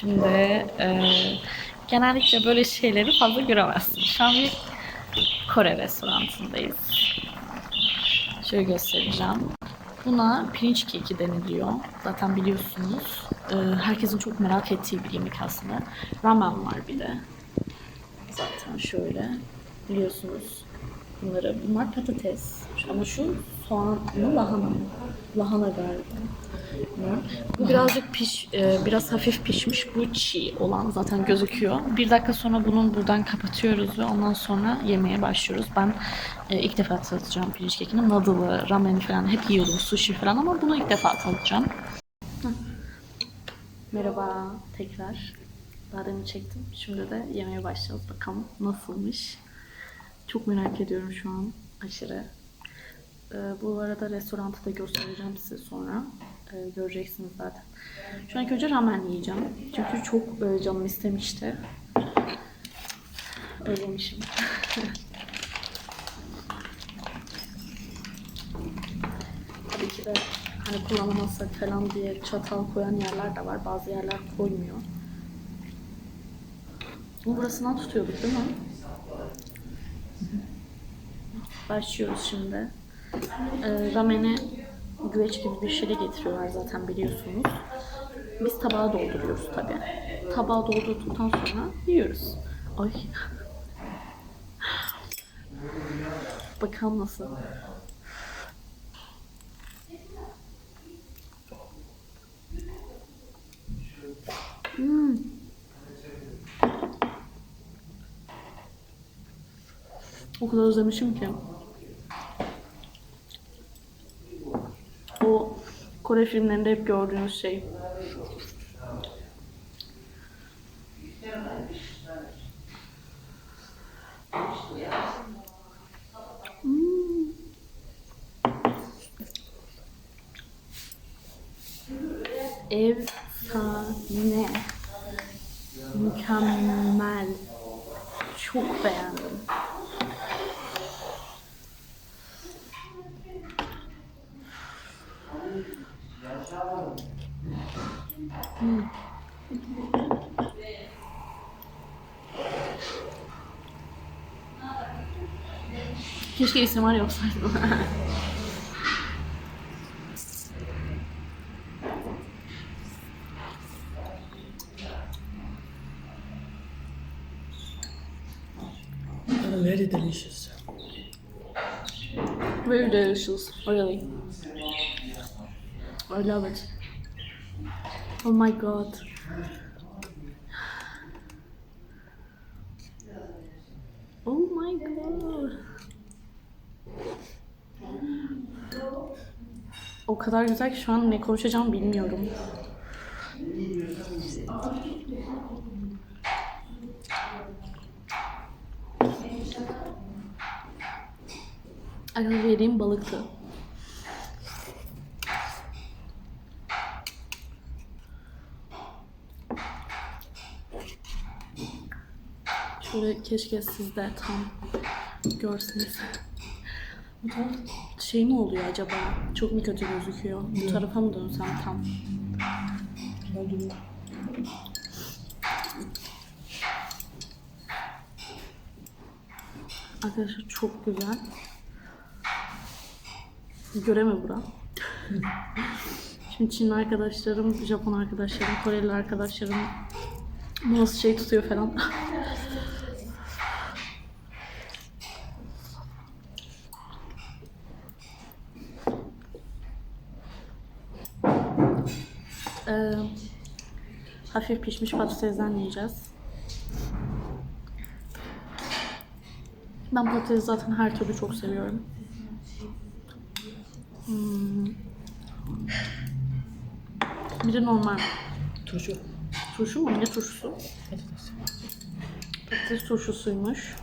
Şimdi e, genellikle böyle şeyleri fazla göremezsin. Şu an bir Kore restoranındayız. Şöyle göstereceğim. Buna pirinç keki deniliyor. Zaten biliyorsunuz. Ee, herkesin çok merak ettiği bir yemek aslında. Ramen var bir de. Zaten şöyle. Biliyorsunuz. Bunları, bunlar patates. Ama şu soğan mı lahana mı? Lahana galiba. Bilmiyorum. Bu birazcık piş, e, biraz hafif pişmiş. Bu çiğ olan zaten gözüküyor. Bir dakika sonra bunun buradan kapatıyoruz ve ondan sonra yemeye başlıyoruz. Ben e, ilk defa tadacağım pirinç kekini. Noodle'ı, rameni falan hep yiyordum. Sushi falan ama bunu ilk defa tadacağım. Heh. Merhaba tekrar. Daha çektim. Şimdi de yemeye başlayacağız. Bakalım nasılmış. Çok merak ediyorum şu an. Aşırı. Ee, bu arada restoranı da göstereceğim size sonra. Ee, göreceksiniz zaten. Şu an önce ramen yiyeceğim. Çünkü çok e, canım istemişti. Özlemişim. Tabii ki de hani kullanamazsak falan diye çatal koyan yerler de var. Bazı yerler koymuyor. Bu burasından tutuyorduk değil mi? Başlıyoruz şimdi. Ee, rameni güveç gibi bir şeyle getiriyorlar zaten biliyorsunuz. Biz tabağa dolduruyoruz tabi. Tabağa doldurduktan sonra yiyoruz. Ay. Bakalım nasıl. Hmm. O kadar özlemişim ki. O Kore filmlerinde hep gördüğünüz şey. Hmm. Efsane. Keşke isim yapsaydım. Very delicious. Very delicious, really. I love it. Oh my god. Oh my god. O kadar güzel ki şu an ne konuşacağım bilmiyorum. Ara vereyim balıktı. Şöyle keşke siz de tam görseniz. Bu taraf şey mi oluyor acaba? Çok mu kötü gözüküyor? Bu tarafa mı dönsem tam? Arkadaşlar çok güzel. Göreme bura. Şimdi Çinli arkadaşlarım, Japon arkadaşlarım, Koreli arkadaşlarım nasıl şey tutuyor falan. Ee, hafif pişmiş patatesden yiyeceğiz. Ben patatesi zaten her türlü çok seviyorum. Hmm. Bir de normal Turşu. turşu mu? Ne turşusu? Patates. Patates turşusuymuş.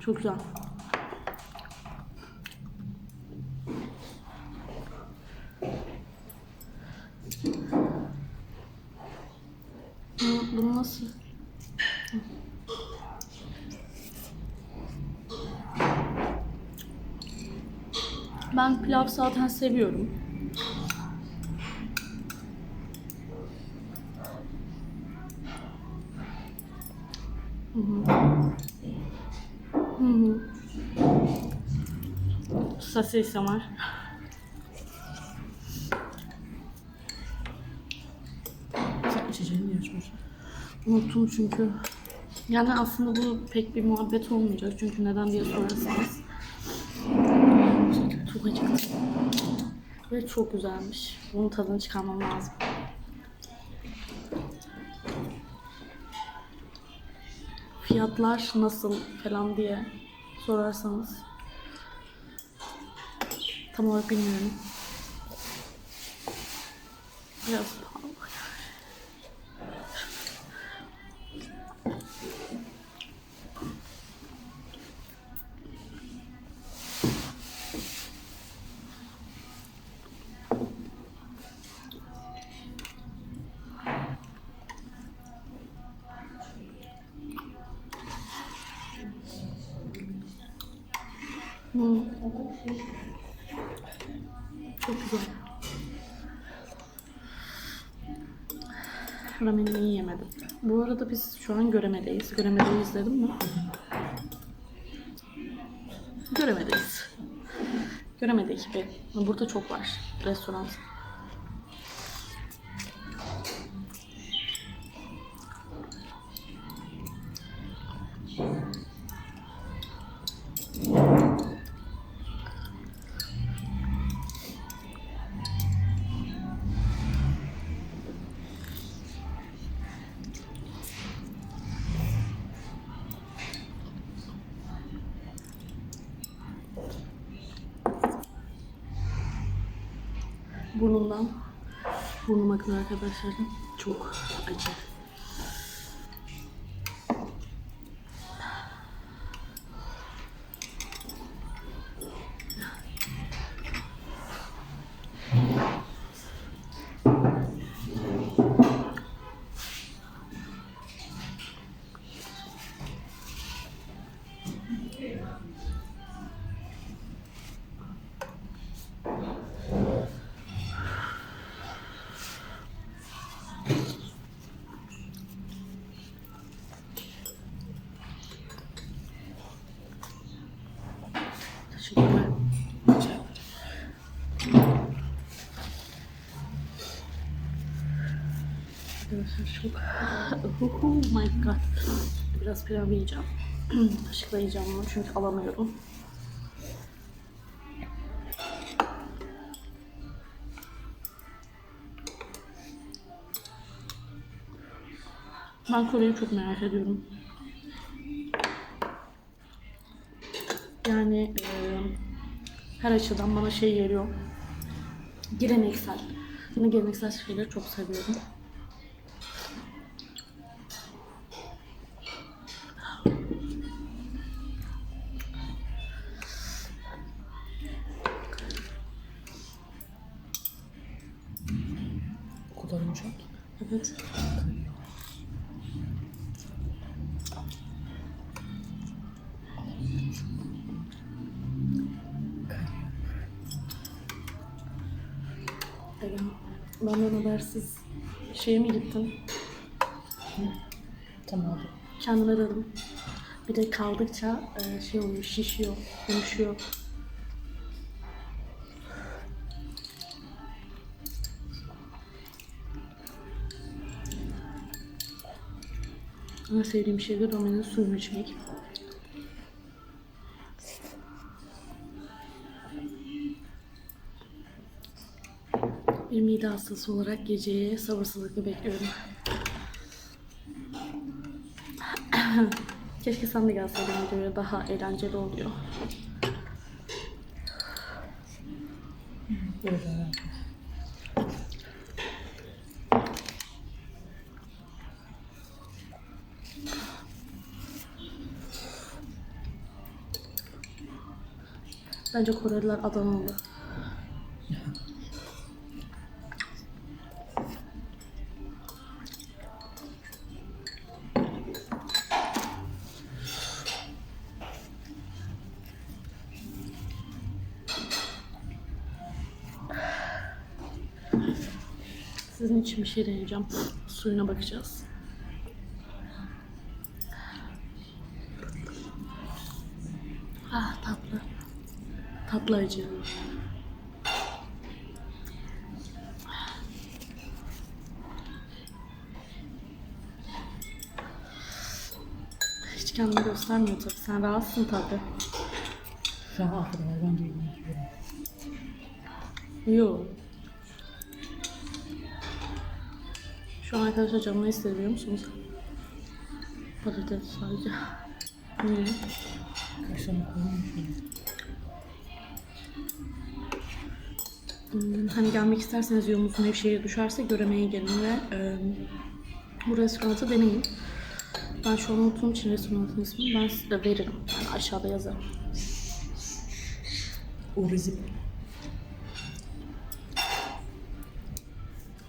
Çok güzel. zaten seviyorum. Hı hı. Sen içeceğini yaşıyorsun. Unuttum çünkü. Yani aslında bu pek bir muhabbet olmayacak. Çünkü neden diye sorarsanız. Çok acıktım. Ve çok güzelmiş. Bunun tadını çıkarmam lazım. Fiyatlar nasıl falan diye sorarsanız tam olarak bilmiyorum. Biraz Çok güzel. Ramenini iyi yemedim. Bu arada biz şu an Göreme'deyiz. Göreme'deyi izledin mi? Göreme'deyiz. Göreme'deki bir. Burada çok var restoran. Burnuma kadar arkadaşlar çok acı. Oh my god. Biraz pilav yiyeceğim. Kaşıkla yiyeceğim onu çünkü alamıyorum. Ben Kore'yi çok merak ediyorum. Yani e, her açıdan bana şey geliyor. Geleneksel. Ben geleneksel şeyleri çok seviyorum. Yumuşak. Evet. Benden habersiz şeye mi gittin? Tamam. Kendime dedim. Bir de kaldıkça e, şey oluyor, şişiyor, konuşuyor. En sevdiğim şey de Rome'nin suyunu içmek. Bir mide hastası olarak geceyi sabırsızlıkla bekliyorum. Keşke sen de gelseydin videoya daha eğlenceli oluyor. Öyle Bence Koreliler Adana oluyor. Sizin için bir şey deneyeceğim. Suyuna bakacağız. Ah tatlı acı. Hiç kendini göstermiyor tabii. Sen rahatsın tabii. Şu an var. Ben de yiyorum. Yok. Şu an arkadaşlar istedi biliyor musunuz? Patates sadece. Kaç tane koymuş Hani gelmek isterseniz yolunuz Nevşehir'e düşerse göremeye gelin ve e, bu restoranı deneyin. Ben şu an unuttuğum için restoranın ismini ben size veririm. Yani aşağıda yazarım. Urizip.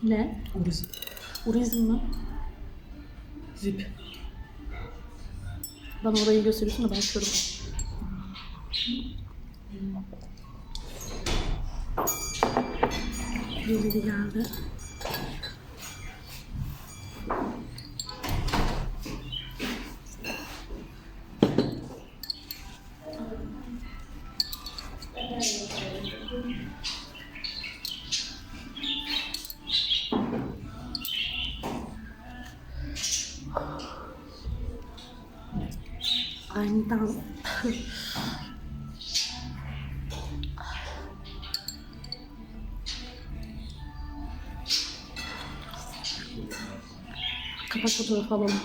Ne? Urizip. Urizm mi? Zip. Bana orayı gösteriyorsun da ben körüm. Birileri geldi. Kapak fotoğrafı alalım.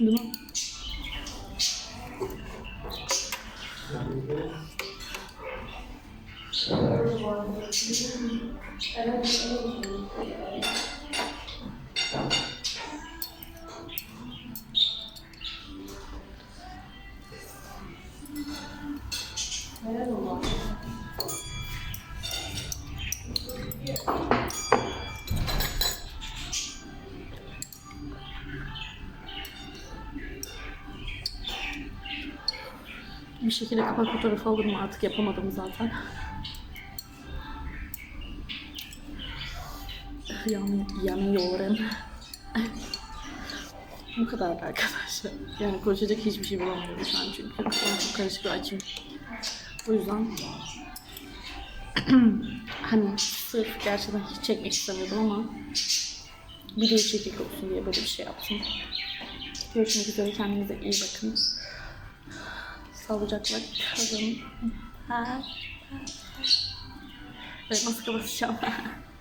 Değil mi? Bir şekilde kapak fotoğrafı alırım artık yapamadım zaten. Yan, yanıyorum. Bu kadar arkadaşlar. Yani konuşacak hiçbir şey bulamıyorum şu an çünkü. Çok karışık ve açım. O yüzden hani sırf gerçekten hiç çekmek istemiyordum ama bir değişiklik olsun diye böyle bir şey yaptım. Görüşmek üzere. Kendinize iyi bakın. Sağlıcakla kalın. Ha. Evet, nasıl kapatacağım?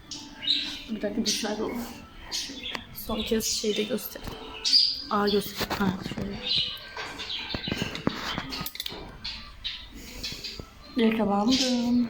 bir dakika düşler olur. Son kez şeyi de göster. Aa göster. Ha şöyle. Yakalandım.